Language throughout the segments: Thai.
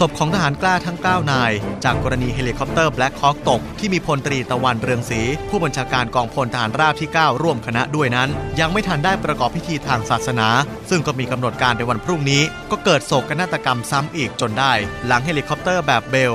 ศพของทหารกล้าทั้ง 9 นาย จากกรณีเฮลิคอปเตอร์แบล็คฮอ k ตก ที่มีพลตรีตะวันเรืองศรีผู้บัญชาการกองพลทหารราบที่ 9 ร่วมคณะด้วยนั้น ยังไม่ทันได้ประกอบพิธีทางศาสนา ซึ่งก็มีกำหนดการในวันพรุ่งนี้ ก็เกิดโศกนาฏกรรมซ้ำอีกจนได้ หลังเฮลิคอปเตอร์แบบเบล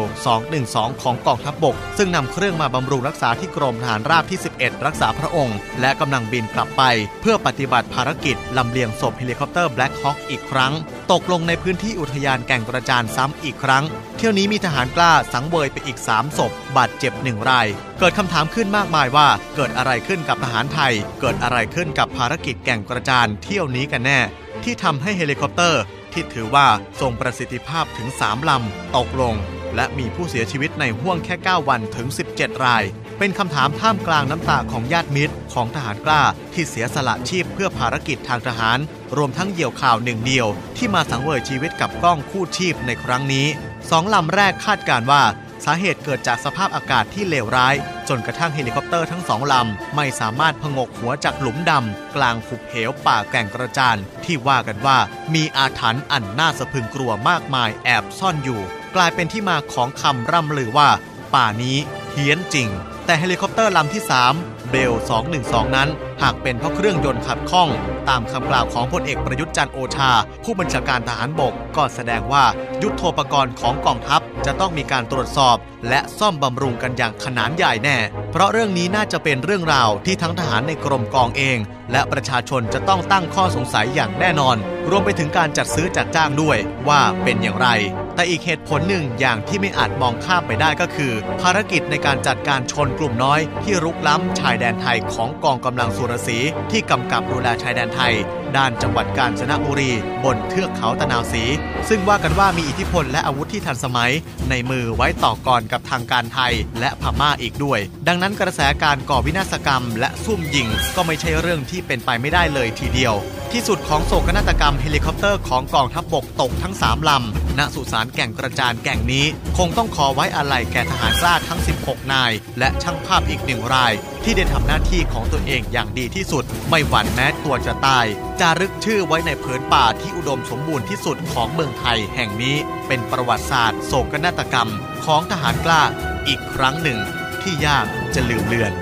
212 ของกองทัพบบก ซึ่งนำเครื่องมาบำรุงรักษาที่กรมทหารราบที่ 11 รักษาพระองค์ และกำลังบินกลับไป เพื่อปฏิบัติภารกิจลำเลียงศพเฮลิคอปเตอร์แบล็คฮอ k อีกครั้ง ตกลงในพื้นที่อุทยานแก่งกระจานซ้ำอีกครั้ง เที่ยวนี้มีทหารกล้าสังเวยไปอีก 3 ศพ บาดเจ็บหนึ่งราย เกิดคำถามขึ้นมากมายว่า เกิดอะไรขึ้นกับทหารไทย เกิดอะไรขึ้นกับภารกิจแก่งกระจานเที่ยวนี้กันแน่ ที่ทำให้เฮลิคอปเตอร์ ที่ถือว่าทรงประสิทธิภาพถึง 3 ลำ ตกลง และมีผู้เสียชีวิตในห่วงแค่ 9 วันถึง 17 ราย เป็นคำถามท่ามกลางน้ำตาของญาติมิตรของทหารกล้าที่เสียสละชีพเพื่อภารกิจทางทหาร รวมทั้งเหยี่ยวข่าวหนึ่งเดียว ที่มาสังเวยชีวิตกับกล้องคู่ชีพในครั้งนี้สองลำแรกคาดการว่า สาเหตุเกิดจากสภาพอากาศที่เลวร้าย จนกระทั่งเฮลิคอปเตอร์ทั้งสองลำ ไม่สามารถพงกหัวจากหลุมดำ กลางหุบเหวป่าแก่งกระจานที่ว่ากันว่ามีอาถรรพ์อันน่าสะพึงกลัวมากมายแอบซ่อนอยู่ กลายเป็นที่มาของคำร่ำลือว่า ป่านี้เฮี้ยนจริง แต่เฮลิคอปเตอร์ลำที่ 3 เบล 212 นั้น หากเป็นเพราะเครื่องยนต์ขัดข้อง ตามคำกล่าวของพลเอกประยุทธ์จันโอชา ผู้บัญชาการทหารบกก็แสดงว่ายุทธโธปกรณ์ของกองทัพ จะต้องมีการตรวจสอบ และซ่อมบำรุงกันอย่างขนานใหญ่แน่ เพราะเรื่องนี้น่าจะเป็นเรื่องราวที่ทั้งทหารในกรมกองเอง และประชาชนจะต้องตั้งข้อสงสัยอย่างแน่นอน รวมไปถึงการจัดซื้อจัดจ้างด้วยว่าเป็นอย่างไร แต่อีกเหตุผลหนึ่งอย่างที่ไม่อาจมองข้ามไปได้ก็คือ ภารกิจในการจัดการชนกลุ่มน้อย ที่รุกล้ำชายแดนไทยของกองกำลังสุรศรีที่กำกับดูแลชายแดนไทย ด้านจังหวัดกาญจนบุรี บนเทือกเขาตะนาวสี ซึ่งว่ากันว่ามีอิทธิพลและอาวุธที่ทันสมัย ในมือไว้ต่อกรกับทางการไทยและพม่าอีกด้วย ดังนั้นกระแสการก่อวินาศกรรม และซุ่มยิงก็ไม่ใช่เรื่องที่เป็นไปไม่ได้เลยทีเดียว ที่สุดของโศกนาฏกรรมเฮลิคอปเตอร์ของกองทัพบบกตกทั้ง 3 ลำ ณ สุสานแก่งกระจานแก่งนี้ คงต้องขอไว้อาลัยแก่ทหารกล้าทั้ง 16 นาย และช่างภาพอีกหนึ่งราย ที่ได้ทำหน้าที่ของตัวเองอย่างดีที่สุด ไม่หวั่นแม้ตัวจะตาย จารึกชื่อไว้ในผืนป่าที่อุดมสมบูรณ์ที่สุดของเมืองไทยแห่งนี้ เป็นประวัติศาสตร์โศกนาฏกรรม ของทหารกล้าอีกครั้งหนึ่งที่ยากจะลืมเลือน